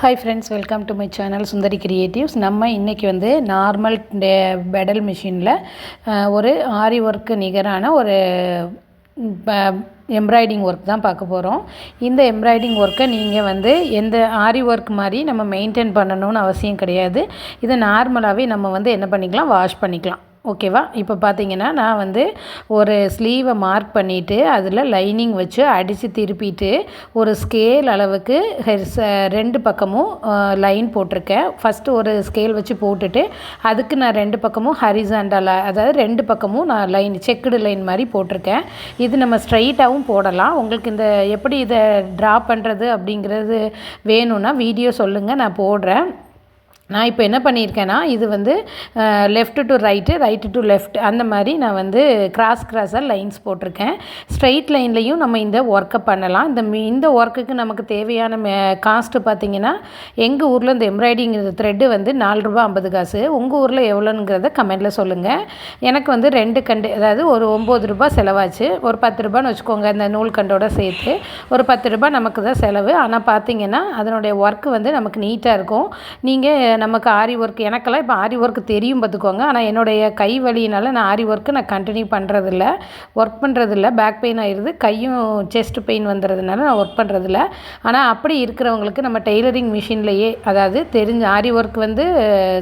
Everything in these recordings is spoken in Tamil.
Hi friends welcome to my channel Sundari creatives நம்ம இன்றைக்கி வந்து நார்மல் டே பெடல் மிஷினில் ஒரு ஆரி ஒர்க்கு நிகரான ஒரு எம்ப்ராய்டிங் ஒர்க் தான் பார்க்க போகிறோம் இந்த எம்ப்ராய்டிங் ஒர்க்கை நீங்கள் வந்து எந்த ஆரி ஒர்க் மாதிரி நம்ம மெயின்டைன் பண்ணணும்னு அவசியம் கிடையாது. இதை நார்மலாகவே நம்ம வந்து என்ன பண்ணிக்கலாம் வாஷ் பண்ணிக்கலாம். ஓகேவா? இப்போ பார்த்தீங்கன்னா நான் வந்து ஒரு ஸ்லீவை மார்க் பண்ணிவிட்டு அதில் லைனிங் வச்சு அடித்து திருப்பிட்டு ஒரு ஸ்கேல் அளவுக்கு ரெண்டு பக்கமும் லைன் போட்டிருக்கேன். ஃபஸ்ட்டு ஒரு ஸ்கேல் வச்சு போட்டுட்டு அதுக்கு நான் ரெண்டு பக்கமும் ஹரிசாண்டலாக அதாவது ரெண்டு பக்கமும் நான் லைன் செக்குடு லைன் மாதிரி போட்டிருக்கேன். இது நம்ம ஸ்ட்ரைட்டாகவும் போடலாம். உங்களுக்கு இந்த எப்படி இதை ட்ரா பண்ணுறது அப்படிங்கிறது வேணும்னா வீடியோ சொல்லுங்கள் நான் போடுறேன். நான் இப்போ என்ன பண்ணியிருக்கேன்னா இது வந்து left to right right to left அந்த மாதிரி நான் வந்து கிராஸ் கிராஸாக லைன்ஸ் போட்டிருக்கேன். ஸ்ட்ரைட் லைன்லேயும் நம்ம இந்த ஒர்க்கை பண்ணலாம். இந்த இந்த ஒர்க்குக்கு நமக்கு தேவையான மே காஸ்ட்டு பார்த்தீங்கன்னா எங்கள் ஊரில் இந்த எம்ப்ராய்டிங் த்ரெட்டு வந்து நாலு ரூபா ஐம்பது காசு. உங்கள் ஊரில் எவ்வளோங்கிறத கமெண்ட்டில் சொல்லுங்கள் எனக்கு வந்து ரெண்டு கண்டு அதாவது ஒரு ஒம்பது ரூபா செலவாச்சு. ஒரு பத்து ரூபான்னு வச்சுக்கோங்க இந்த நூல் கண்டோட சேர்த்து. ஒரு பத்து ரூபா நமக்கு தான் செலவு. ஆனால் பார்த்திங்கன்னா அதனுடைய ஒர்க்கு வந்து நமக்கு நீட்டாக இருக்கும். நீங்கள் நமக்கு ஆரி ஒர்க் எனக்கெல்லாம் இப்போ ஆரி ஒர்க் தெரியும் பார்த்துக்கோங்க. ஆனால் என்னுடைய கை வலியினால் நான் ஆரி ஒர்க்கு நான் கண்டினியூ பண்ணுறதில்ல ஒர்க் பண்ணுறதில்ல பேக் பெயின் ஆயிடுது கையும் செஸ்ட் பெயின் வந்துடுறதுனால நான் ஒர்க் பண்ணுறதில்ல ஆனால் அப்படி இருக்கிறவங்களுக்கு நம்ம டெய்லரிங் மிஷின்லேயே அதாவது தெரிஞ்ச ஆரி ஒர்க் வந்து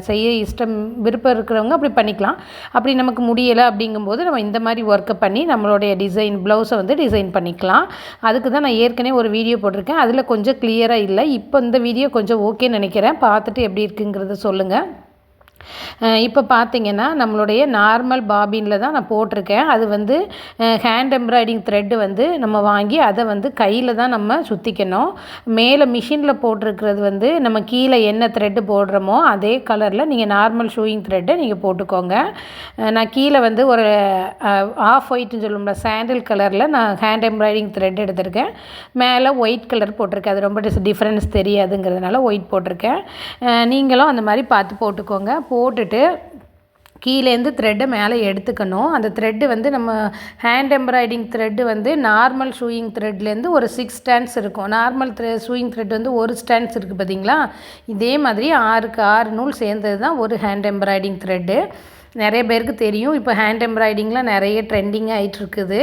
செய்ய இஷ்டம் விருப்பம் இருக்கிறவங்க அப்படி பண்ணிக்கலாம். அப்படி நமக்கு முடியலை அப்படிங்கும்போது நம்ம இந்த மாதிரி ஒர்க்கை பண்ணி நம்மளுடைய டிசைன் ப்ளவுஸை வந்து டிசைன் பண்ணிக்கலாம். அதுக்கு தான் நான் ஏற்கனவே ஒரு வீடியோ போட்டிருக்கேன். அதில் கொஞ்சம் கிளியராக இல்லை. இப்போ இந்த வீடியோ கொஞ்சம் ஓகேன்னு நினைக்கிறேன். பார்த்துட்டு எப்படி இருக்குங்கிறத சொல்லுங்கள் இப்போ பார்த்தீங்கன்னா நம்மளுடைய நார்மல் பாபினில் தான் நான் போட்டிருக்கேன். அது வந்து ஹேண்ட் எம்ப்ராய்டிங் த்ரெட்டு வந்து நம்ம வாங்கி அதை வந்து கையில் தான் நம்ம சுற்றிக்கணும் மேலே மிஷினில் போட்டிருக்கிறது வந்து நம்ம கீழே என்ன த்ரெட்டு போடுறோமோ அதே கலரில் நீங்கள் நார்மல் ஷூயிங் த்ரெட்டை நீங்கள் போட்டுக்கோங்க. நான் கீழே வந்து ஒரு ஆஃப் ஒயிட்னு சொல்லுவோம்ல சாண்டில் கலரில் நான் ஹேண்ட் எம்ப்ராய்டிங் த்ரெட் எடுத்திருக்கேன். மேலே ஒயிட் கலர் போட்டிருக்கேன். அது ரொம்ப டிஃப்ரென்ஸ் தெரியாதுங்கிறதுனால ஒயிட் போட்டிருக்கேன். நீங்களும் அந்த மாதிரி பார்த்து போட்டுக்கோங்க. போட்டுட்டு கீழேருந்து த்ரெட்டை மேலே எடுத்துக்கணும். அந்த த்ரெட்டு வந்து நம்ம ஹேண்ட் எம்ப்ராய்டிங் த்ரெட்டு வந்து நார்மல் ஷூயிங் த்ரெட்லேருந்து ஒரு சிக்ஸ் ஸ்டாண்ட்ஸ் இருக்கும். நார்மல் த்ரெ ஷூயிங் த்ரெட் வந்து ஒரு ஸ்டாண்ட்ஸ் இருக்குது பார்த்தீங்களா இதே மாதிரி ஆறுக்கு ஆறு நூல் சேர்ந்தது தான் ஒரு ஹேண்ட் எம்ப்ராய்டிங் த்ரெட்டு நிறைய பேருக்கு தெரியும். இப்போ ஹேண்ட் எம்ப்ராய்டிங்லாம் நிறைய ட்ரெண்டிங் ஆகிட்டுருக்குது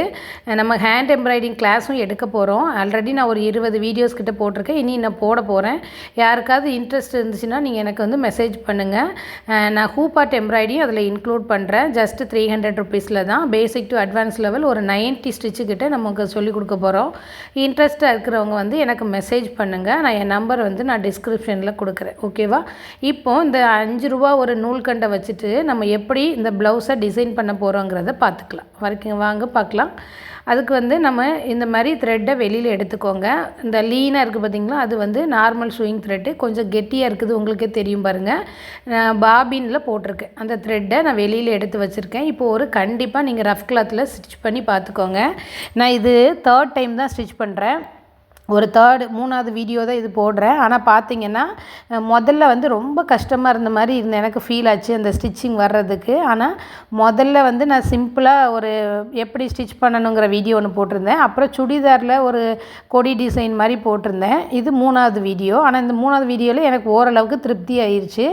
நம்ம ஹேண்ட் எம்ப்ராய்டிங் கிளாஸும் எடுக்க போகிறோம் ஆல்ரெடி நான் ஒரு இருபது வீடியோஸ் கிட்ட போட்டிருக்கேன். இனி நான் போட போகிறேன் யாருக்காவது இன்ட்ரெஸ்ட் இருந்துச்சுன்னா நீங்கள் எனக்கு வந்து மெசேஜ் பண்ணுங்கள் நான் ஹூபாட் எம்ப்ராய்டியும் அதில் இன்க்ளூட் பண்ணுறேன் ஜஸ்ட் த்ரீ ஹண்ட்ரட் ருபீஸில் தான். பேசிக் டு அட்வான்ஸ் லெவல் ஒரு நைன்ட்டி ஸ்டிச்சு கிட்ட நமக்கு சொல்லிக் கொடுக்க போகிறோம் இன்ட்ரெஸ்ட்டாக இருக்கிறவங்க வந்து எனக்கு மெசேஜ் பண்ணுங்கள் நான் என் நம்பர் வந்து நான் டிஸ்கிரிப்ஷனில் கொடுக்குறேன். ஓகேவா இப்போ இந்த அஞ்சு ரூபா ஒரு நூல்கண்டை வச்சுட்டு நம்ம எப்படி எப்படி இந்த ப்ளவுஸை டிசைன் பண்ண போகிறோங்கிறத பார்த்துக்கலாம். வரைக்கும் வாங்க பார்க்கலாம். அதுக்கு வந்து நம்ம இந்த மாதிரி த்ரெட்டை வெளியில் எடுத்துக்கோங்க. இந்த லீனாக இருக்குது பார்த்திங்களா? அது வந்து நார்மல் ஷூயிங் த்ரெட்டு கொஞ்சம் கெட்டியாக இருக்குது உங்களுக்கே தெரியும் பாருங்கள் நான் பாபினில் போட்டிருக்கேன். அந்த த்ரெட்டை நான் வெளியில் எடுத்து வச்சுருக்கேன். இப்போது ஒரு கண்டிப்பாக நீங்கள் ரஃப் கிளாத்தில் ஸ்டிச் பண்ணி பார்த்துக்கோங்க. நான் இது தேர்ட் டைம் தான் ஸ்டிச் பண்ணுறேன் ஒரு தேர்டு மூணாவது வீடியோ தான் இது போடுறேன். ஆனால் பார்த்தீங்கன்னா முதல்ல வந்து ரொம்ப கஷ்டமாக இருந்த மாதிரி இருந்த எனக்கு ஃபீல் ஆச்சு அந்த ஸ்டிச்சிங் வர்றதுக்கு. ஆனால் முதல்ல வந்து நான் சிம்பிளாக ஒரு எப்படி ஸ்டிச் பண்ணணுங்கிற வீடியோ ஒன்று போட்டிருந்தேன். அப்புறம் சுடிதாரில் ஒரு கொடி டிசைன் மாதிரி போட்டிருந்தேன். இது மூணாவது வீடியோ ஆனால் இந்த மூணாவது வீடியோவில் எனக்கு ஓரளவுக்கு திருப்தி ஆயிடுச்சு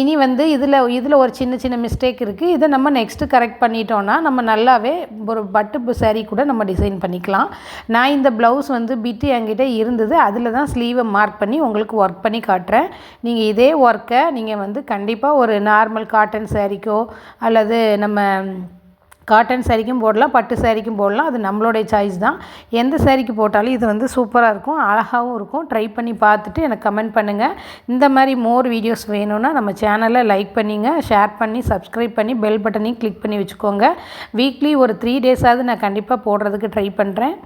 இனி வந்து இதில் இதில் ஒரு சின்ன சின்ன மிஸ்டேக் இருக்குது இதை நம்ம நெக்ஸ்ட்டு கரெக்ட் பண்ணிட்டோன்னா நம்ம நல்லாவே ஒரு பட்டு சாரீ கூட நம்ம டிசைன் பண்ணிக்கலாம். நான் இந்த ப்ளவுஸ் வந்து பிட்டு என்கிட்ட என்கிட்ட இருந்தது. அதில் தான் ஸ்லீவை மார்க் பண்ணி உங்களுக்கு ஒர்க் பண்ணி காட்டுறேன். நீங்கள் இதே ஒர்க்கை நீங்கள் வந்து கண்டிப்பாக ஒரு நார்மல் காட்டன் சேரீக்கோ அல்லது நம்ம காட்டன் சாரிக்கும் போடலாம் பட்டு சாரிக்கும் போடலாம். அது நம்மளுடைய சாய்ஸ் தான். எந்த சாரிக்கு போட்டாலும் இது வந்து சூப்பராக இருக்கும். அழகாகவும் இருக்கும். ட்ரை பண்ணி பார்த்துட்டு எனக்கு கமெண்ட் பண்ணுங்கள் இந்த மாதிரி மோர் வீடியோஸ் வேணும்னா நம்ம சேனலை லைக் பண்ணிங்க ஷேர் பண்ணி சப்ஸ்கிரைப் பண்ணி பெல் பட்டனையும் கிளிக் பண்ணி வச்சுக்கோங்க. வீக்லி ஒரு த்ரீ டேஸாவது நான் கண்டிப்பாக போடுறதுக்கு ட்ரை பண்ணுறேன்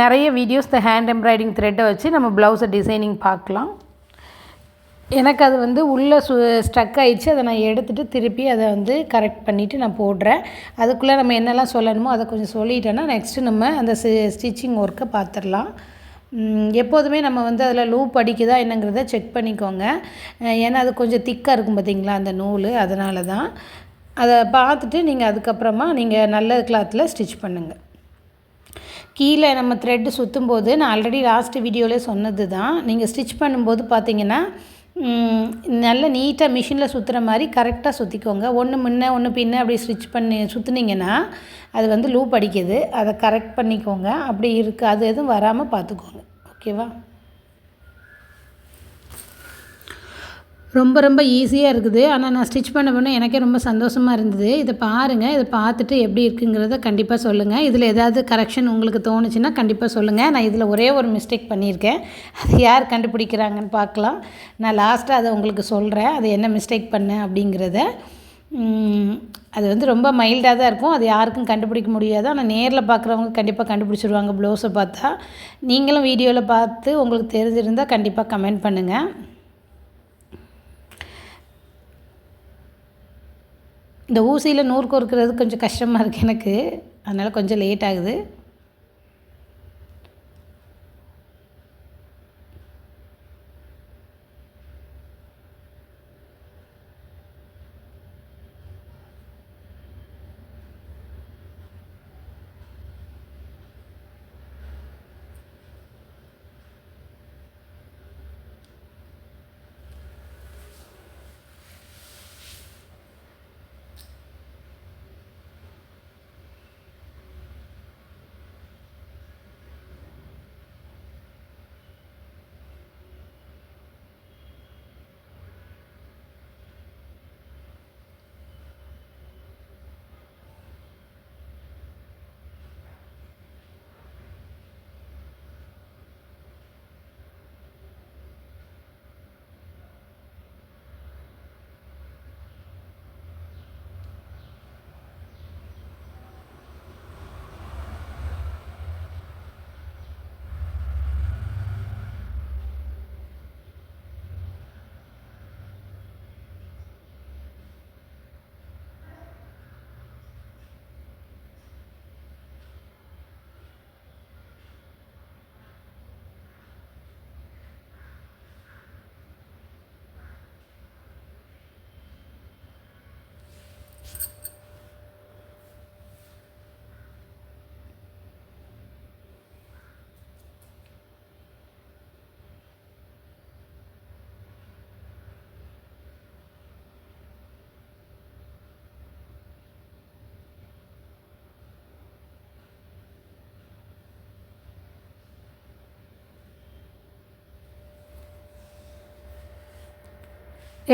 நிறைய வீடியோஸ் இந்த ஹேண்ட் எம்ப்ராய்டிங் த்ரெட்டை வச்சு நம்ம ப்ளவுஸை டிசைனிங் பார்க்கலாம். எனக்கு அது வந்து உள்ளே சு ஸ்ட்ரக் ஆகிடுச்சு அதை நான் எடுத்துகிட்டு திருப்பி அதை வந்து கரெக்ட் பண்ணிவிட்டு நான் போடுறேன். அதுக்குள்ளே நம்ம என்னெல்லாம் சொல்லணுமோ அதை கொஞ்சம் சொல்லிட்டேன்னா நெக்ஸ்ட்டு நம்ம அந்த ஸ்டிச்சிங் ஒர்க்கை பார்த்துடலாம். எப்போதுமே நம்ம வந்து அதில் லூப் அடிக்குதா என்னங்கிறத செக் பண்ணிக்கோங்க. ஏன்னா அது கொஞ்சம் திக்காக இருக்கும் பார்த்திங்களா அந்த நூல். அதனால தான். அதை பார்த்துட்டு நீங்கள் அதுக்கப்புறமா நீங்கள் நல்ல கிளாத்தில் ஸ்டிச் பண்ணுங்கள் கீழே நம்ம த்ரெட்டு சுற்றும் போது நான் ஆல்ரெடி லாஸ்ட்டு வீடியோவில் சொன்னது தான் நீங்கள் ஸ்டிச் பண்ணும்போது பார்த்தீங்கன்னா நல்ல நீட்டாக மிஷினில் சுற்றுற மாதிரி கரெக்டாக சுற்றிக்கோங்க ஒன்று முன்ன ஒன்று பின்ன அப்படி ஸ்டிச் பண்ணி சுற்றுனீங்கன்னா அது வந்து லூப் அடிக்குது. அதை கரெக்ட் பண்ணிக்கோங்க. அப்படி இருக்குது அது எதுவும் வராமல் பார்த்துக்கோங்க ஓகேவா ரொம்ப ரொம்ப ஈஸியாக இருக்குது. ஆனால் நான் ஸ்டிச் பண்ண பண்ண எனக்கே ரொம்ப சந்தோஷமாக இருந்தது. இதை பாருங்கள் இதை பார்த்துட்டு எப்படி இருக்குங்கிறத கண்டிப்பாக சொல்லுங்கள் இதில் ஏதாவது கரெக்ஷன் உங்களுக்கு தோணுச்சுன்னா கண்டிப்பாக சொல்லுங்கள் நான் இதில் ஒரே ஒரு மிஸ்டேக் பண்ணியிருக்கேன். அது யார் கண்டுபிடிக்கிறாங்கன்னு பார்க்கலாம். நான் லாஸ்ட்டாக அதை உங்களுக்கு சொல்கிறேன் அது என்ன மிஸ்டேக் பண்ணேன் அப்படிங்கிறத. அது வந்து ரொம்ப மைல்டாக தான் இருக்கும். அது யாருக்கும் கண்டுபிடிக்க முடியாது. ஆனால் நேரில் பார்க்குறவங்க கண்டிப்பாக கண்டுபிடிச்சிருவாங்க. ப்ளவுஸை பார்த்தா. நீங்களும் வீடியோவில் பார்த்து உங்களுக்கு தெரிஞ்சிருந்தால் கண்டிப்பாக கமெண்ட் பண்ணுங்கள் இந்த ஊசியில் நூறு கோர்க்கிறது கொஞ்சம் கஷ்டமாக இருக்குது எனக்கு. அதனால் கொஞ்சம் லேட் ஆகுது.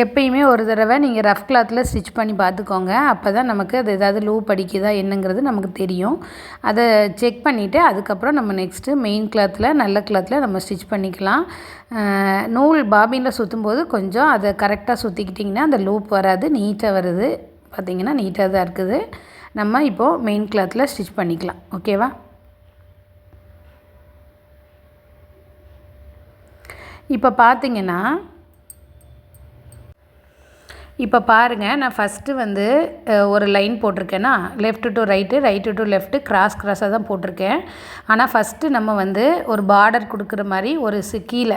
எப்பயுமே ஒரு தடவை நீங்கள் ரஃப் கிளாத்தில் ஸ்டிச் பண்ணி பார்த்துக்கோங்க. அப்போ தான் நமக்கு அது ஏதாவது லூப் அடிக்குதா என்னங்கிறது நமக்கு தெரியும். அதை செக் பண்ணிவிட்டு அதுக்கப்புறம் நம்ம நெக்ஸ்ட்டு மெயின் கிளாத்தில் நல்ல கிளாத்தில் நம்ம ஸ்டிச் பண்ணிக்கலாம். நூல் பாபினில் சுற்றும் போது கொஞ்சம் அதை கரெக்டாக சுற்றிக்கிட்டிங்கன்னா அந்த லூப் வராது நீட்டாக வருது. பார்த்திங்கன்னா நீட்டாக தான் இருக்குது. நம்ம இப்போது மெயின் கிளாத்தில் ஸ்டிச் பண்ணிக்கலாம். ஓகேவா இப்போ பார்த்திங்கன்னா இப்போ பாருங்கள் நான் ஃபஸ்ட்டு வந்து ஒரு line போட்டிருக்கேன்னா left to right right to left cross கிராஸாக தான் போட்டிருக்கேன். ஆனால் ஃபஸ்ட்டு நம்ம வந்து ஒரு பார்டர் கொடுக்குற மாதிரி ஒரு கீழே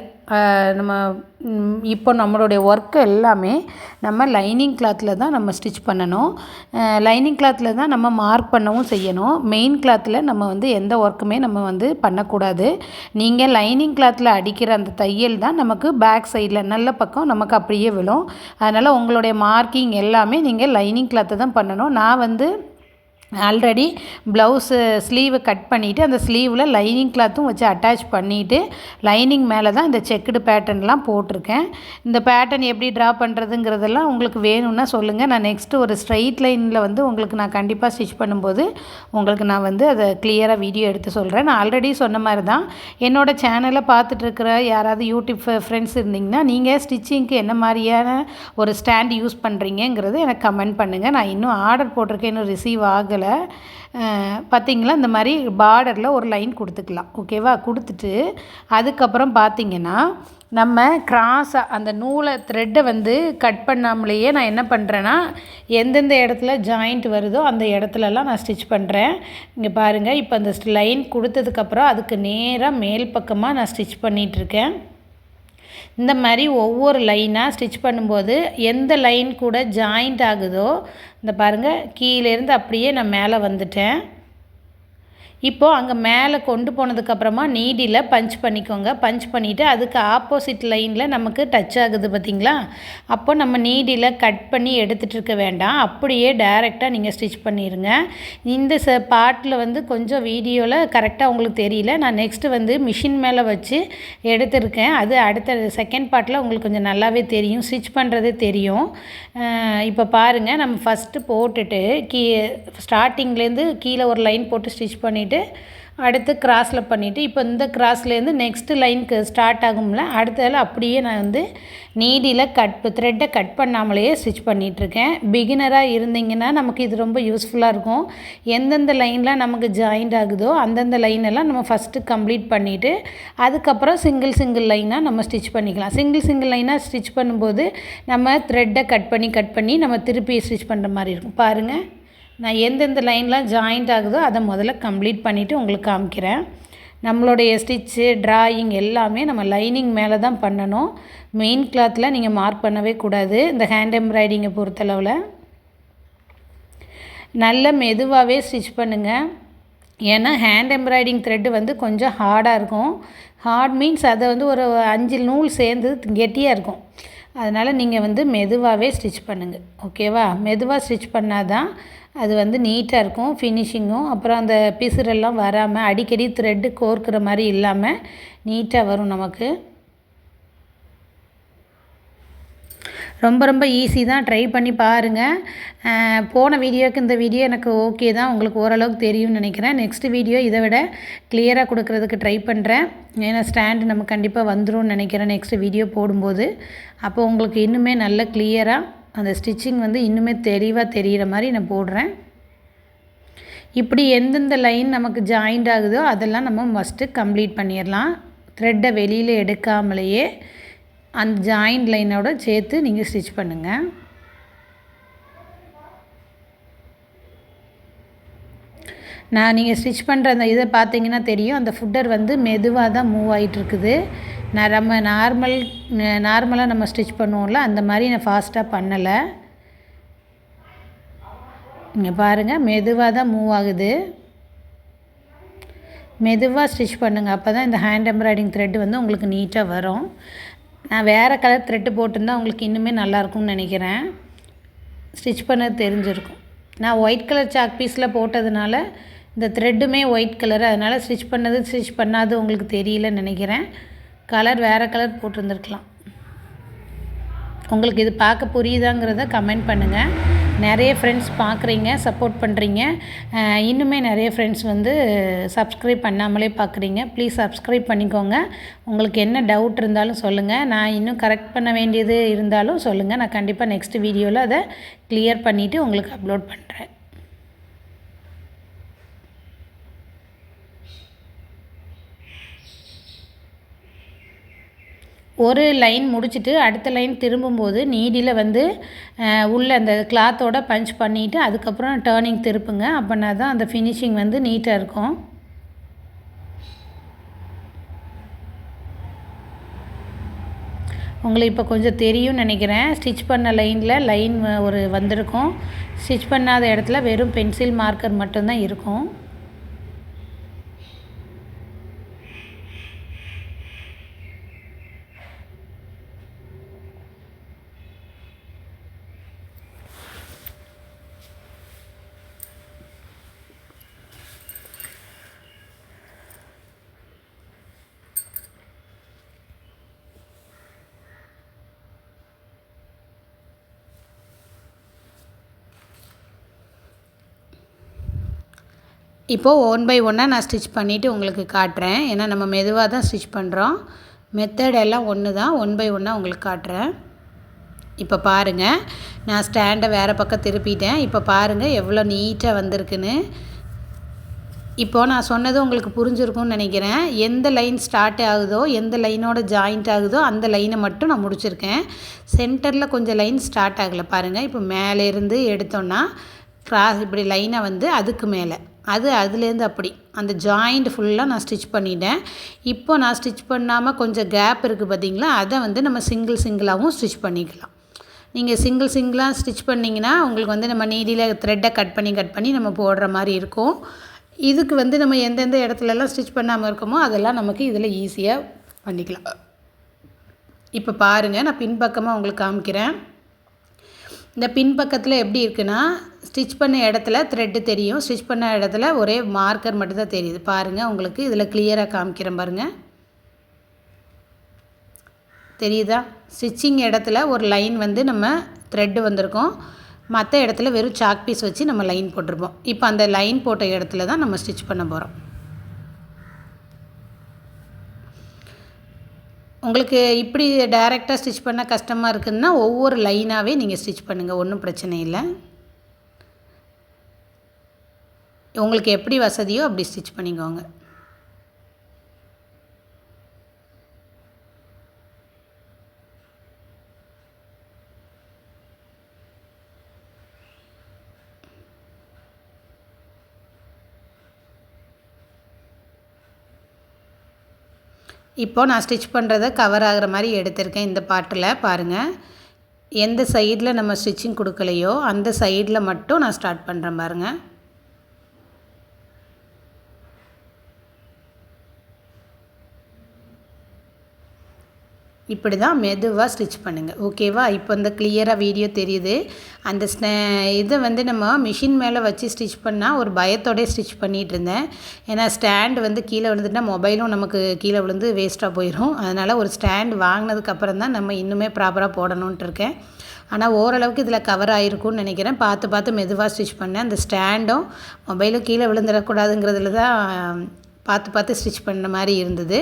நம்ம இப்போ நம்மளுடைய ஒர்க்கு எல்லாமே நம்ம லைனிங் கிளாத்தில் தான் நம்ம ஸ்டிச் பண்ணணும். லைனிங் கிளாத்தில் தான் நம்ம மார்க் பண்ணவும் செய்யணும். மெயின் கிளாத்தில் நம்ம வந்து எந்த ஒர்க்குமே நம்ம வந்து பண்ணக்கூடாது. நீங்கள் லைனிங் கிளாத்தில் அடிக்கிற அந்த தையல் தான் நமக்கு பேக் சைடில் நல்ல பக்கம் நமக்கு அப்படியே விழும். அதனால் உங்களுடைய மார்க்கிங் எல்லாமே நீங்கள் லைனிங் கிளாத்தை தான் பண்ணணும். நான் வந்து ஆல்ரெடி ப்ளவுஸு ஸ்லீவை கட் பண்ணிவிட்டு அந்த ஸ்லீவில் லைனிங் கிளாத்தும் வச்சு அட்டாச் பண்ணிவிட்டு லைனிங் மேலே தான் இந்த செக்குடு பேட்டர்ன்லாம் போட்டிருக்கேன். இந்த பேட்டர்ன் எப்படி ட்ரா பண்ணுறதுங்கிறதெல்லாம் உங்களுக்கு வேணும்னா சொல்லுங்கள் நான் நெக்ஸ்ட்டு ஒரு ஸ்ட்ரைட் லைனில் வந்து உங்களுக்கு நான் கண்டிப்பாக ஸ்டிச் பண்ணும்போது உங்களுக்கு நான் வந்து அதை கிளியராக வீடியோ எடுத்து சொல்கிறேன் நான் ஆல்ரெடி சொன்ன மாதிரி தான் என்னோடய சேனலை பார்த்துட்ருக்கிற யாராவது யூடியூப் ஃப்ரெண்ட்ஸ் இருந்தீங்கன்னா நீங்கள் ஸ்டிச்சிங்க்கு என்ன மாதிரியான ஒரு ஸ்டாண்ட் யூஸ் பண்ணுறீங்கிறது எனக்கு கமெண்ட் பண்ணுங்கள் நான் இன்னும் ஆர்டர் போட்டிருக்கேன் இன்னும் ரிசீவ் ஆகலை. பார்த்திங்களா இந்த மாதிரி பார்டரில் ஒரு லைன் கொடுத்துக்கலாம். ஓகேவா கொடுத்துட்டு அதுக்கப்புறம் பார்த்திங்கன்னா நம்ம கிராஸாக அந்த நூலை த்ரெட்டை வந்து கட் பண்ணாமலேயே நான் என்ன பண்ணுறேன்னா எந்தெந்த இடத்துல ஜாயிண்ட் வருதோ அந்த இடத்துலலாம் நான் ஸ்டிச் பண்ணுறேன் இங்கே பாருங்கள் இப்போ அந்த லைன் கொடுத்ததுக்கப்புறம் அதுக்கு நேராக மேல் பக்கமாக நான் ஸ்டிச் பண்ணிகிட்ருக்கேன் இந்த மாதிரி ஒவ்வொரு லைனாக ஸ்டிச் பண்ணும்போது எந்த லைன் கூட ஜாயிண்ட் ஆகுதோ இந்த பாருங்கள் கீழேருந்து அப்படியே நான் மேலே வந்துட்டேன். இப்போது அங்கே மேலே கொண்டு போனதுக்கப்புறமா நீடியில் பஞ்ச் பண்ணிக்கோங்க. பஞ்ச் பண்ணிவிட்டு அதுக்கு ஆப்போசிட் லைனில் நமக்கு டச் ஆகுது பார்த்திங்களா அப்போ நம்ம நீடியில் கட் பண்ணி எடுத்துகிட்டு இருக்க வேண்டாம். அப்படியே டைரெக்டாக நீங்கள் ஸ்டிச் பண்ணிடுங்க இந்த ச பாட்டில் வந்து கொஞ்சம் வீடியோவில் கரெக்டாக உங்களுக்கு தெரியல. நான் நெக்ஸ்ட்டு வந்து மிஷின் மேலே வச்சு எடுத்திருக்கேன். அது அடுத்த செகண்ட் பார்ட்டில் உங்களுக்கு கொஞ்சம் நல்லாவே தெரியும். ஸ்டிச் பண்ணுறதே தெரியும். இப்போ பாருங்கள் நம்ம ஃபஸ்ட்டு போட்டுட்டு கீ ஸ்டார்டிங்லேருந்து கீழே ஒரு லைன் போட்டு ஸ்டிச் பண்ணிவிட்டு அடுத்து கிராஸில் பண்ணிவிட்டு இப்போ இந்த கிராஸ்லேருந்து நெக்ஸ்ட்டு லைனுக்கு ஸ்டார்ட் ஆகும்ல அடுத்ததில் அப்படியே நான் வந்து நீடியில் கட் த்ரெட்டை கட் பண்ணாமலேயே ஸ்டிச் பண்ணிகிட்ருக்கேன் பிகினராக இருந்தீங்கன்னா நமக்கு இது ரொம்ப யூஸ்ஃபுல்லாக இருக்கும். எந்தெந்த லைன்லாம் நமக்கு ஜாயிண்ட் ஆகுதோ அந்தந்த லைனெல்லாம் நம்ம ஃபஸ்ட்டு கம்ப்ளீட் பண்ணிவிட்டு அதுக்கப்புறம் சிங்கிள் சிங்கிள் லைனாக நம்ம ஸ்டிச் பண்ணிக்கலாம். சிங்கிள் சிங்கிள் லைனாக ஸ்டிச் பண்ணும்போது நம்ம த்ரெட்டை கட் பண்ணி கட் பண்ணி நம்ம திருப்பி ஸ்டிச் பண்ணுற மாதிரி இருக்கும். பாருங்கள் நான் எந்தெந்த லைன்லாம் ஜாயிண்ட் ஆகுதோ அதை முதல்ல கம்ப்ளீட் பண்ணிவிட்டு உங்களுக்கு காமிக்கிறேன். நம்மளுடைய ஸ்டிச்சு ட்ராயிங் எல்லாமே நம்ம லைனிங் மேலே தான் பண்ணணும் மெயின் கிளாத்தில் நீங்கள் மார்க் பண்ணவே கூடாது. இந்த ஹேண்ட் எம்ப்ராய்டிங்கை பொறுத்தளவில். நல்ல மெதுவாகவே ஸ்டிச் பண்ணுங்கள் ஏன்னா ஹேண்ட் எம்ப்ராய்டிங் த்ரெட்டு வந்து கொஞ்சம் ஹார்டாக இருக்கும். ஹார்ட் மீன்ஸ் அதை வந்து ஒரு அஞ்சு நூல் சேர்ந்து கெட்டியாக இருக்கும். அதனால் நீங்கள் வந்து மெதுவாகவே ஸ்டிச் பண்ணுங்கள் ஓகேவா மெதுவாக ஸ்டிச் பண்ணால் தான் அது வந்து நீட்டாக இருக்கும் ஃபினிஷிங்கும் அப்புறம் அந்த பிசுரெல்லாம் வராமல் அடிக்கடி த்ரெட்டு கோர்க்கிற மாதிரி இல்லாமல் நீட்டாக வரும் நமக்கு. ரொம்ப ரொம்ப ஈஸி தான். ட்ரை பண்ணி பாருங்கள் போன வீடியோவுக்கு இந்த வீடியோ எனக்கு ஓகே தான். உங்களுக்கு ஓரளவுக்கு தெரியும்னு நினைக்கிறேன். நெக்ஸ்ட் வீடியோ இதை விட கிளியராக கொடுக்குறதுக்கு ட்ரை பண்ணுறேன் ஏன்னா ஸ்டாண்டு நம்ம கண்டிப்பாக வந்துடும் நினைக்கிறேன். நெக்ஸ்ட் வீடியோ போடும்போது. அப்போ உங்களுக்கு இன்னுமே நல்ல கிளியராக அந்த ஸ்டிச்சிங் வந்து இன்னுமே தெளிவாக தெரிகிற மாதிரி நான் போடுறேன். இப்படி எந்தெந்த லைன் நமக்கு ஜாயிண்ட் ஆகுதோ அதெல்லாம் நம்ம ஃபஸ்ட்டு கம்ப்ளீட் பண்ணிடலாம் த்ரெட்டை வெளியில் எடுக்காமலேயே அந்த ஜாயிண்ட் லைனோட சேர்த்து நீங்கள் ஸ்டிச் பண்ணுங்கள் நான் நீங்கள் ஸ்டிச் பண்ணுற அந்த இதை பார்த்தீங்கன்னா தெரியும். அந்த ஃபுட்டர் வந்து மெதுவாக தான் மூவ் ஆகிட்டுருக்குது நான் நம்ம நார்மல் நார்மலாக நம்ம ஸ்டிச் பண்ணுவோம்ல அந்த மாதிரி நான் ஃபாஸ்ட்டாக பண்ணலை. இங்கே பாருங்கள் மெதுவாக தான் மூவ் ஆகுது. மெதுவாக ஸ்டிச் பண்ணுங்கள் அப்போ தான் இந்த ஹேண்ட் எம்ப்ராய்டிங் த்ரெட்டு வந்து உங்களுக்கு நீட்டாக வரும். நான் வேறு கலர் த்ரெட்டு போட்டிருந்தா உங்களுக்கு இன்னுமே நல்லாயிருக்கும்னு நினைக்கிறேன். ஸ்டிச் பண்ண தெரிஞ்சிருக்கும். நான் ஒயிட் கலர் சாக் பீஸில் போட்டதுனால இந்த த்ரெட்டுமே ஒயிட் கலர் அதனால் ஸ்டிச் பண்ணது ஸ்டிச் பண்ணாது உங்களுக்கு தெரியலன்னு நினைக்கிறேன். கலர் வேறு கலர் போட்டிருந்துருக்கலாம். உங்களுக்கு இது பார்க்க புரியுதாங்கிறத கமெண்ட் பண்ணுங்கள் நிறைய ஃப்ரெண்ட்ஸ் பார்க்குறீங்க சப்போர்ட் பண்ணுறீங்க இன்னுமே நிறைய ஃப்ரெண்ட்ஸ் வந்து சப்ஸ்கிரைப் பண்ணாமலே பார்க்குறீங்க. ப்ளீஸ் சப்ஸ்கிரைப் பண்ணிக்கோங்க. உங்களுக்கு என்ன டவுட் இருந்தாலும் சொல்லுங்கள் நான் இன்னும் கரெக்ட் பண்ண வேண்டியது இருந்தாலும் சொல்லுங்கள் நான் கண்டிப்பாக நெக்ஸ்ட் வீடியோவில் அதை கிளியர் பண்ணிவிட்டு உங்களுக்கு அப்லோட் பண்ணுறேன் ஒரு லைன் முடிச்சுட்டு அடுத்த லைன் திரும்பும்போது நீடியில் வந்து உள்ளே அந்த கிளாத்தோட பஞ்ச் பண்ணிவிட்டு அதுக்கப்புறம் டேர்னிங் திருப்புங்க. அப்படின்னா தான் அந்த ஃபினிஷிங் வந்து நீட்டாக இருக்கும். உங்களுக்கு இப்போ கொஞ்சம் தெரியும்னு நினைக்கிறேன். ஸ்டிச் பண்ண லைனில் லைன் ஒரு வந்திருக்கும். ஸ்டிச் பண்ணாத இடத்துல வெறும் பென்சில் மார்க்கர் மட்டும்தான் இருக்கும். இப்போது ஒன் பை ஒன்னாக நான் ஸ்டிச் பண்ணிவிட்டு உங்களுக்கு காட்டுறேன். ஏன்னா நம்ம மெதுவாக தான் ஸ்டிச் பண்ணுறோம் மெத்தட் எல்லாம் ஒன்று தான். ஒன் பை ஒன்னாக உங்களுக்கு காட்டுறேன். இப்போ பாருங்கள் நான் ஸ்டாண்டை வேறு பக்கம் திருப்பிட்டேன். இப்போ பாருங்கள் எவ்வளோ நீட்டாக வந்திருக்குன்னு. இப்போது நான் சொன்னது உங்களுக்கு புரிஞ்சிருக்கும்னு நினைக்கிறேன். எந்த லைன் ஸ்டார்ட் ஆகுதோ எந்த லைனோட ஜாயிண்ட் ஆகுதோ அந்த லைனை மட்டும் நான் முடிச்சிருக்கேன். சென்டரில் கொஞ்சம் லைன் ஸ்டார்ட் ஆகலை. பாருங்கள் இப்போ மேலேருந்து எடுத்தோன்னா கிராஸ் இப்படி லைனை வந்து அதுக்கு மேலே. அது அதுலேருந்து அப்படி. அந்த ஜாயிண்ட் ஃபுல்லாக நான் ஸ்டிச் பண்ணிட்டேன். இப்போ நான் ஸ்டிச் பண்ணாமல் கொஞ்சம் கேப் இருக்குது பார்த்திங்களா அதை வந்து நம்ம சிங்கிள் சிங்கிளாகவும் ஸ்டிச் பண்ணிக்கலாம். நீங்கள் சிங்கிள் சிங்கிளாக ஸ்டிச் பண்ணிங்கன்னா உங்களுக்கு வந்து நம்ம நீடியில் த்ரெட்டை கட் பண்ணி கட் பண்ணி நம்ம போடுற மாதிரி இருக்கும். இதுக்கு வந்து நம்ம எந்தெந்த இடத்துலலாம் ஸ்டிச் பண்ணாமல் இருக்கோமோ அதெல்லாம் நமக்கு இதில் ஈஸியாக பண்ணிக்கலாம். இப்போ பாருங்கள் நான் பின்பக்கமாக உங்களுக்கு காமிக்கிறேன். இந்த பின்பக்கத்தில் எப்படி இருக்குன்னா ஸ்டிச் பண்ண இடத்துல த்ரெட்டு தெரியும். ஸ்டிச் பண்ண இடத்துல ஒரே மார்க்கர் மட்டும்தான் தெரியுது. பாருங்கள் உங்களுக்கு இதில் கிளியராக காமிக்கிறேன் பாருங்கள் தெரியுதா? ஸ்டிச்சிங் இடத்துல ஒரு லைன் வந்து நம்ம த்ரெட்டு வந்திருக்கோம். மற்ற இடத்துல வெறும் சாக் பீஸ் வச்சு நம்ம லைன் போட்டிருப்போம். இப்போ அந்த லைன் போட்ட இடத்துல தான் நம்ம ஸ்டிச் பண்ண போகிறோம் உங்களுக்கு இப்படி டைரெக்டாக ஸ்டிச் பண்ண கஷ்டமாக இருக்குதுன்னா ஒவ்வொரு லைனாகவே நீங்கள் ஸ்டிச் பண்ணுங்கள் ஒன்றும் பிரச்சனை இல்லை. உங்களுக்கு எப்படி வசதியோ அப்படி ஸ்டிச் பண்ணிக்கோங்க. இப்போது நான் ஸ்டிச் பண்ணுறத கவர் ஆகிற மாதிரி எடுத்திருக்கேன் இந்த பாட்டில் பாருங்கள் எந்த சைடில் நம்ம ஸ்டிச்சிங் கொடுக்கலையோ அந்த சைடில் மட்டும் நான் ஸ்டார்ட் பண்ணுறேன் பாருங்கள் இப்படி தான் மெதுவாக ஸ்டிச் பண்ணுங்கள் ஓகேவா இப்போ இந்த கிளியராக வீடியோ தெரியுது. அந்த ஸ்னே இதை வந்து நம்ம மிஷின் மேலே வச்சு ஸ்டிச் பண்ணால் ஒரு பயத்தோடய ஸ்டிச் பண்ணிகிட்டு இருந்தேன். ஏன்னா ஸ்டாண்டு வந்து கீழே விழுந்துட்டா மொபைலும் நமக்கு கீழே விழுந்து வேஸ்ட்டாக போயிடும் அதனால் ஒரு ஸ்டாண்டு வாங்கினதுக்கப்புறம் தான் நம்ம இன்னுமே ப்ராப்பராக போடணுன்ட்டு இருக்கேன். ஆனால் ஓரளவுக்கு இதில் கவர் ஆகிருக்கும்னு நினைக்கிறேன். பார்த்து பார்த்து மெதுவாக ஸ்டிச் பண்ணேன். அந்த ஸ்டாண்டும் மொபைலும் கீழே விழுந்துடக்கூடாதுங்கிறதுல தான் பார்த்து பார்த்து ஸ்டிச் பண்ண மாதிரி இருந்தது.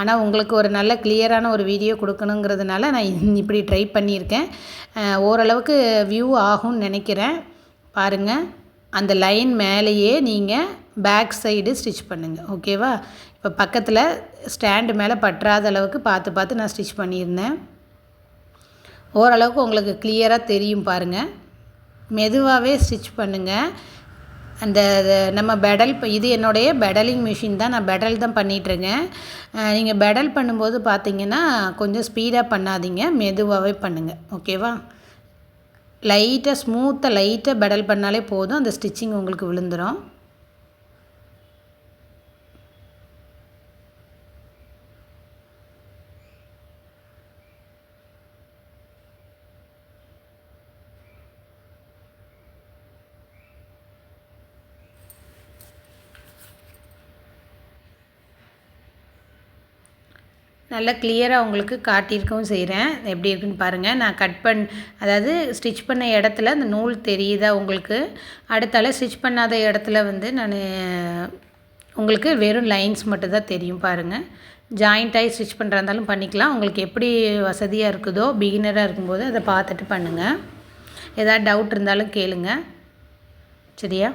ஆனால் உங்களுக்கு ஒரு நல்ல கிளியரான ஒரு வீடியோ கொடுக்கணுங்கிறதுனால நான் இப்படி ட்ரை பண்ணியிருக்கேன். ஓரளவுக்கு வியூ ஆகும்னு நினைக்கிறேன். பாருங்கள் அந்த லைன் மேலேயே நீங்கள் பேக் சைடு ஸ்டிச் பண்ணுங்கள் ஓகேவா இப்போ பக்கத்தில் ஸ்டாண்டு மேலே பற்றாத அளவுக்கு பார்த்து பார்த்து நான் ஸ்டிச் பண்ணியிருந்தேன். ஓரளவுக்கு உங்களுக்கு கிளியராக தெரியும் பாருங்கள் மெதுவாகவே ஸ்டிச் பண்ணுங்கள் அந்த நம்ம பெடல் இது என்னுடைய பெடலிங் மிஷின் தான் நான் பெடல் தான் பண்ணிகிட்ருக்கேன் நீங்கள் பெடல் பண்ணும்போது பார்த்தீங்கன்னா கொஞ்சம் ஸ்பீடாக பண்ணாதீங்க மெதுவாகவே பண்ணுங்கள் ஓகேவா? லைட்டாக ஸ்மூத்தாக லைட்டாக பெடல் பண்ணாலே போதும் அந்த ஸ்டிச்சிங் உங்களுக்கு விழுந்துடும் நல்லா கிளியராக உங்களுக்கு காட்டியிருக்கவும் செய்கிறேன் எப்படி இருக்குன்னு பாருங்கள் நான் கட் பண் அதாவது ஸ்டிச் பண்ண இடத்துல அந்த நூல் தெரியுதா உங்களுக்கு? அடுத்தால ஸ்டிச் பண்ணாத இடத்துல வந்து நான் உங்களுக்கு வெறும் லைன்ஸ் மட்டும்தான் தெரியும் பாருங்கள் ஜாயிண்ட்டாகி ஸ்டிச் பண்ணுறா இருந்தாலும் பண்ணிக்கலாம். உங்களுக்கு எப்படி வசதியாக இருக்குதோ பிகினராக இருக்கும்போது அதை பார்த்துட்டு பண்ணுங்கள் ஏதாவது டவுட் இருந்தாலும் கேளுங்க. சரியா?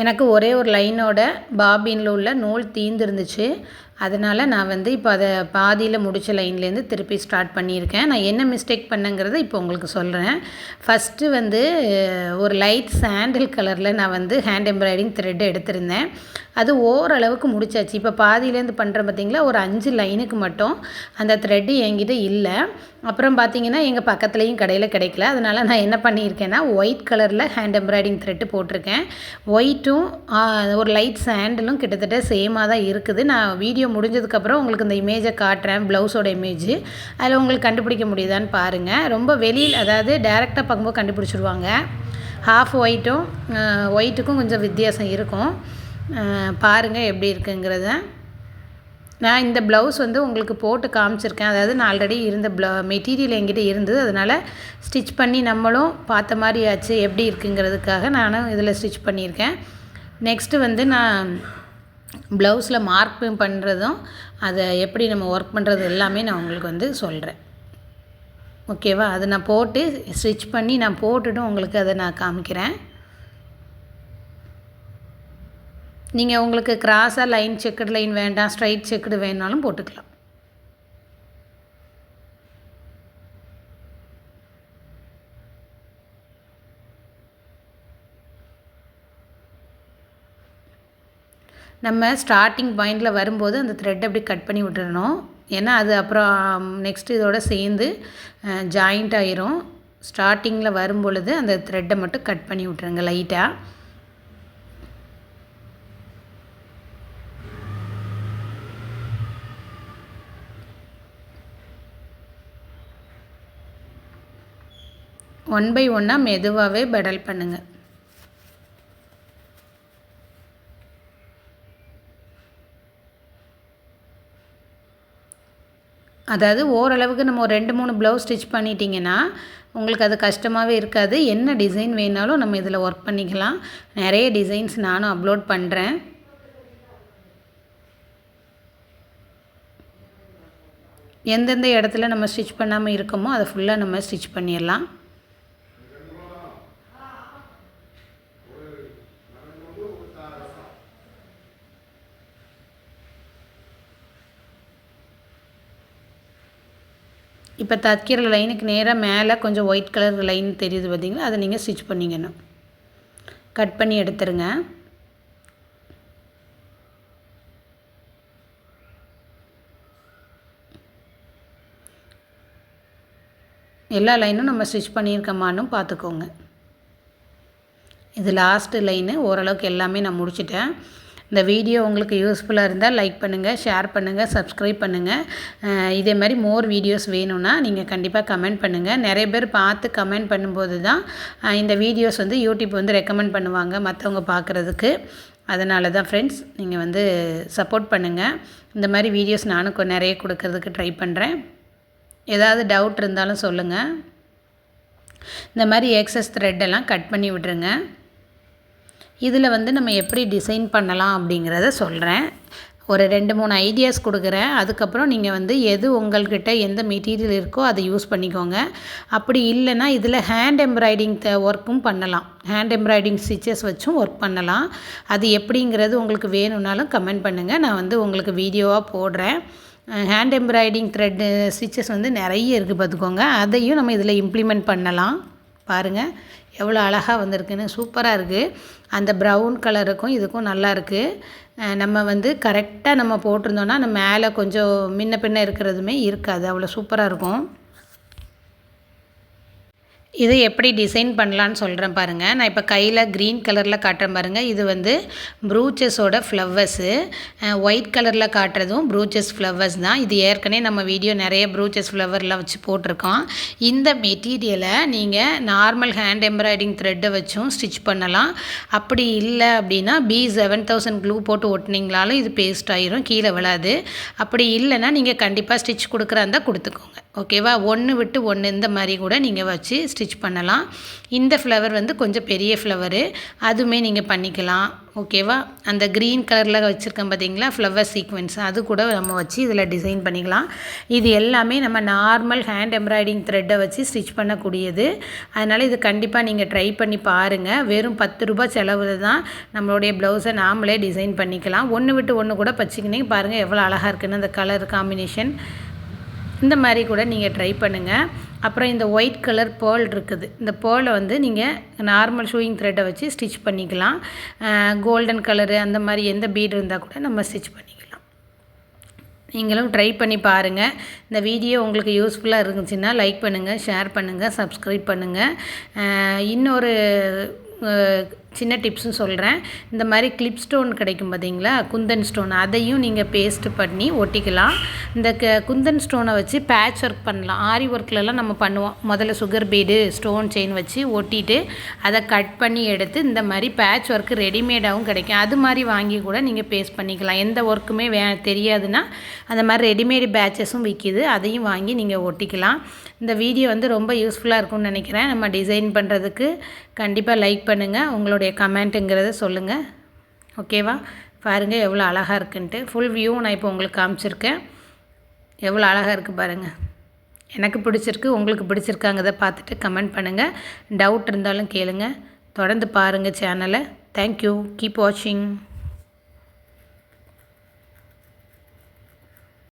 எனக்கு ஒரே ஒரு லைனோட பாபினில் உள்ள நூல் தீந்துருந்துச்சு. அதனால் நான் வந்து இப்போ அதை பாதியில் முடித்த லைன்லேருந்து திருப்பி ஸ்டார்ட் பண்ணியிருக்கேன். நான் என்ன மிஸ்டேக் பண்ணுங்கிறத இப்போ உங்களுக்கு சொல்கிறேன் ஃபஸ்ட்டு வந்து ஒரு லைட் சாண்டில் கலரில் நான் வந்து ஹேண்ட் எம்ப்ராய்டிங் த்ரெட் எடுத்திருந்தேன். அது ஓரளவுக்கு முடிச்சாச்சு. இப்போ பாதியிலேருந்து பண்ணுறேன் பார்த்திங்களா ஒரு அஞ்சு லைனுக்கு மட்டும் அந்த த்ரெட்டு என்கிட்ட இல்லை. அப்புறம் பார்த்திங்கன்னா எங்கள் பக்கத்துலேயும் கடையில் கிடைக்கல. அதனால் நான் என்ன பண்ணியிருக்கேன்னா ஒயிட் கலரில் ஹேண்ட் எம்ப்ராய்டிங் த்ரெட்டு போட்டிருக்கேன். ஒயிட்டும் ஒரு லைட் சாண்டலும் கிட்டத்தட்ட சேமாக தான் இருக்குது. நான் வீடியோ முடிஞ்சதுக்கப்புறம் உங்களுக்கு இந்த இமேஜை காட்டுறேன் ப்ளவுஸோட இமேஜ் அதில் உங்களுக்கு கண்டுபிடிக்க முடியுதான்னு பாருங்கள் ரொம்ப வெளியில் அதாவது டேரெக்டாக பார்க்கும்போது கண்டுபிடிச்சிருவாங்க. ஹாஃப் ஒயிட்டும் ஒயிட்டுக்கும் கொஞ்சம் வித்தியாசம் இருக்கும். பாருங்கள் எப்படி இருக்குங்கிறத. நான் இந்த ப்ளவுஸ் வந்து உங்களுக்கு போட்டு காமிச்சிருக்கேன். அதாவது நான் ஆல்ரெடி இருந்த ப்ள மெட்டீரியல் என்கிட்ட இருந்தது. அதனால் ஸ்டிச் பண்ணி நம்மளும் பார்த்த மாதிரி ஆச்சு எப்படி இருக்குங்கிறதுக்காக நானும் இதில் ஸ்டிச் பண்ணியிருக்கேன். நெக்ஸ்ட்டு வந்து நான் ப்ளவுஸில் மார்க் பண்ணுறதும் அதை எப்படி நம்ம ஒர்க் பண்ணுறது எல்லாமே நான் உங்களுக்கு வந்து சொல்கிறேன். ஓகேவா அதை நான் போட்டு ஸ்டிச் பண்ணி நான் போட்டுட்டும் உங்களுக்கு அதை நான் காமிக்கிறேன். நீங்கள் உங்களுக்கு கிராஸாக லைன் செக்குடு லைன் வேண்டாம் ஸ்ட்ரைட் செக்குடு வேணாலும் போட்டுக்கலாம். நம்ம ஸ்டார்டிங் பாயிண்டில் வரும்போது அந்த த்ரெட் அப்படி கட் பண்ணி விட்டுறணும். ஏன்னா அது அப்புறம் um, நெக்ஸ்ட் இதோட சேர்ந்து ஜாயிண்ட் ஆயிரும். ஸ்டார்டிங்கில் வரும் பொழுது அந்த த்ரெட்டை மட்டும் கட் பண்ணி விட்ருங்க லைட்டாக ஒன் பை ஒன்னாக மெதுவாகவே பெடல் பண்ணுங்கள் அதாவது ஓரளவுக்கு நம்ம ஒரு ரெண்டு மூணு ப்ளவுஸ் ஸ்டிச் பண்ணிட்டீங்கன்னா உங்களுக்கு அது கஷ்டமாகவே இருக்காது. என்ன டிசைன் வேணாலும் நம்ம இதில் ஒர்க் பண்ணிக்கலாம். நிறைய டிசைன்ஸ் நானும் அப்லோட் பண்ணுறேன் எந்தெந்த இடத்துல நம்ம ஸ்டிச் பண்ணாமல் இருக்கோமோ அதை ஃபுல்லாக நம்ம ஸ்டிச் பண்ணிடலாம். இப்போ தைக்கிற லைனுக்கு நேராக மேலே கொஞ்சம் ஒயிட் கலர் லைன் தெரியுது பார்த்தீங்களா? அதை நீங்கள் ஸ்டிச் பண்ணிக்கணும். கட் பண்ணி எடுத்துருங்க. எல்லா லைனும் நம்ம ஸ்டிச் பண்ணியிருக்கோமான்னு பார்த்துக்கோங்க. இது லாஸ்ட்டு லைனு ஓரளவுக்கு எல்லாமே நான் முடிச்சிட்டேன். இந்த வீடியோ உங்களுக்கு யூஸ்ஃபுல்லாக இருந்தால் லைக் பண்ணுங்கள் ஷேர் பண்ணுங்கள் சப்ஸ்கிரைப் பண்ணுங்கள் இதே மாதிரி மோர் வீடியோஸ் வேணும்னா நீங்கள் கண்டிப்பாக கமெண்ட் பண்ணுங்கள் நிறைய பேர் பார்த்து கமெண்ட் பண்ணும்போது தான் இந்த வீடியோஸ் வந்து யூடியூப் வந்து ரெக்கமெண்ட் பண்ணுவாங்க மற்றவங்க பார்க்குறதுக்கு. அதனால தான் ஃப்ரெண்ட்ஸ் நீங்கள் வந்து சப்போர்ட் பண்ணுங்கள் இந்த மாதிரி வீடியோஸ் நானும் நிறைய கொடுக்கறதுக்கு ட்ரை பண்ணுறேன் ஏதாவது டவுட் இருந்தாலும் சொல்லுங்கள் இந்த மாதிரி எக்ஸஸ் த்ரெட்டெல்லாம் கட் பண்ணி விட்ருங்க இதில் வந்து நம்ம எப்படி டிசைன் பண்ணலாம் அப்படிங்கிறத சொல்கிறேன். ஒரு ரெண்டு மூணு ஐடியாஸ் கொடுக்குறேன். அதுக்கப்புறம் நீங்கள் வந்து எது உங்கள்கிட்ட எந்த மெட்டீரியல் இருக்கோ அதை யூஸ் பண்ணிக்கோங்க. அப்படி இல்லைன்னா இதில் ஹேண்ட் எம்ப்ராய்டிங் த ஒர்க்கும் பண்ணலாம். ஹேண்ட் எம்ப்ராய்டிங் ஸ்டிச்சஸ் வச்சும் ஒர்க் பண்ணலாம். அது எப்படிங்கிறது உங்களுக்கு வேணும்னாலும் கமெண்ட் பண்ணுங்கள் நான் வந்து உங்களுக்கு வீடியோவாக போடுறேன். ஹேண்ட் எம்ப்ராய்டிங் த்ரெட்டு ஸ்டிச்சஸ் வந்து நிறைய இருக்குது பார்த்துக்கோங்க. அதையும் நம்ம இதில் இம்ப்ளிமெண்ட் பண்ணலாம். பாருங்கள் எவ்வளோ அழகாக வந்திருக்குன்னு சூப்பராக இருக்குது அந்த ப்ரௌன் கலருக்கும் இதுக்கும் நல்லா இருக்குது நம்ம வந்து கரெக்டாக நம்ம போட்டிருந்தோன்னா நம்ம மேலே கொஞ்சம் முன்ன பின்ன இருக்கிறதுமே இருக்காது. அவ்வளோ சூப்பராக இருக்கும். இது எப்படி டிசைன் பண்ணலான்னு சொல்கிறேன் பாருங்கள் நான் இப்போ கையில் க்ரீன் கலரில் காட்டுறேன் பாருங்கள் இது வந்து ப்ரூச்சஸோட ஃப்ளவர்ஸு ஒயிட் கலரில் காட்டுறதும் ப்ரூச்சஸ் ஃப்ளவர்ஸ் தான். இது ஏற்கனவே நம்ம வீடியோ நிறைய ப்ரூச்சஸ் ஃப்ளவர்லாம் வச்சு போட்டிருக்கோம். இந்த மெட்டீரியலை நீங்கள் நார்மல் ஹேண்ட் எம்ப்ராய்டிங் த்ரெட்டை வச்சும் ஸ்டிச் பண்ணலாம். அப்படி இல்லை அப்படின்னா பி செவன் தௌசண்ட் க்ளூ போட்டு ஒட்டினீங்களாலும் இது பேஸ்ட் ஆயிரும் கீழே விழாது. அப்படி இல்லைன்னா நீங்கள் கண்டிப்பாக ஸ்டிச் கொடுக்குறா இருந்தால் கொடுத்துக்கோங்க. ஓகேவா? ஒன்று விட்டு ஒன்று இந்த மாதிரி கூட நீங்கள் வச்சு ஸ்டிச் பண்ணலாம். இந்த ஃப்ளவர் வந்து கொஞ்சம் பெரிய ஃப்ளவரு அதுவுமே நீங்கள் பண்ணிக்கலாம். ஓகேவா? அந்த க்ரீன் கலரில் வச்சுருக்கேன் பார்த்தீங்களா ஃப்ளவர் சீக்வென்ஸ் அது கூட நம்ம வச்சு இதில் டிசைன் பண்ணிக்கலாம். இது எல்லாமே நம்ம நார்மல் ஹேண்ட் எம்ப்ராய்டிங் த்ரெட்டை வச்சு ஸ்டிச் பண்ணக்கூடியது. அதனால் இது கண்டிப்பாக நீங்கள் ட்ரை பண்ணி பாருங்கள் வெறும் பத்து ரூபாய் செலவில் தான் நம்மளுடைய ப்ளவுஸை நாமளே டிசைன் பண்ணிக்கலாம். ஒன்று விட்டு ஒன்று கூட பச்சிக்கினீங்க பாருங்கள் எவ்வளோ அழகாக இருக்குன்னு அந்த கலர் காம்பினேஷன் இந்த மாதிரி கூட நீங்கள் ட்ரை பண்ணுங்கள் அப்புறம் இந்த ஒயிட் கலர் பேர்ல் இருக்குது. இந்த பேர்லை வந்து நீங்கள் நார்மல் ஷூயிங் த்ரெட்டை வச்சு ஸ்டிச் பண்ணிக்கலாம். கோல்டன் கலரு அந்த மாதிரி எந்த பீடு இருந்தால் கூட நம்ம ஸ்டிச் பண்ணிக்கலாம். நீங்களும் ட்ரை பண்ணி பாருங்கள் இந்த வீடியோ உங்களுக்கு யூஸ்ஃபுல்லாக இருந்துச்சுன்னா லைக் பண்ணுங்கள் ஷேர் பண்ணுங்கள் சப்ஸ்கிரைப் பண்ணுங்கள் இன்னொரு சின்ன டிப்ஸும் சொல்கிறேன் இந்த மாதிரி கிளிப் ஸ்டோன் கிடைக்கும் பார்த்தீங்களா குந்தன் ஸ்டோன் அதையும் நீங்கள் பேஸ்ட்டு பண்ணி ஒட்டிக்கலாம். இந்த க குந்தன் ஸ்டோனை வச்சு பேட்ச் ஒர்க் பண்ணலாம். ஆரி ஒர்க்லலாம் நம்ம பண்ணுவோம். முதல்ல சுகர் பீடு ஸ்டோன் செயின் வச்சு ஒட்டிட்டு அதை கட் பண்ணி எடுத்து இந்த மாதிரி பேட்ச் ஒர்க்கு ரெடிமேடாகவும் கிடைக்கும். அது மாதிரி வாங்கி கூட நீங்கள் பேஸ்ட் பண்ணிக்கலாம். எந்த ஒர்க்குமே வே தெரியாதுன்னா அந்த மாதிரி ரெடிமேடு பேட்சஸும் விற்கிது அதையும் வாங்கி நீங்கள் ஒட்டிக்கலாம். இந்த வீடியோ வந்து ரொம்ப யூஸ்ஃபுல்லாக இருக்கும்னு நினைக்கிறேன். நம்ம டிசைன் பண்ணுறதுக்கு கண்டிப்பாக லைக் பண்ணுங்கள் உங்களுடைய கமெண்ட்டுங்கிறத சொல்லுங்கள் ஓகேவா? பாருங்கள் எவ்வளோ அழகாக இருக்குன்ட்டு. ஃபுல் வியூ நான் இப்போ உங்களுக்கு காமிச்சிருக்கேன். எவ்வளோ அழகாக இருக்குது பாருங்கள் எனக்கு பிடிச்சிருக்கு உங்களுக்கு பிடிச்சிருக்காங்கிறத பார்த்துட்டு கமெண்ட் பண்ணுங்கள் டவுட் இருந்தாலும் கேளுங்கள் தொடர்ந்து பாருங்கள் சேனலை தேங்க்யூ கீப் வாட்சிங்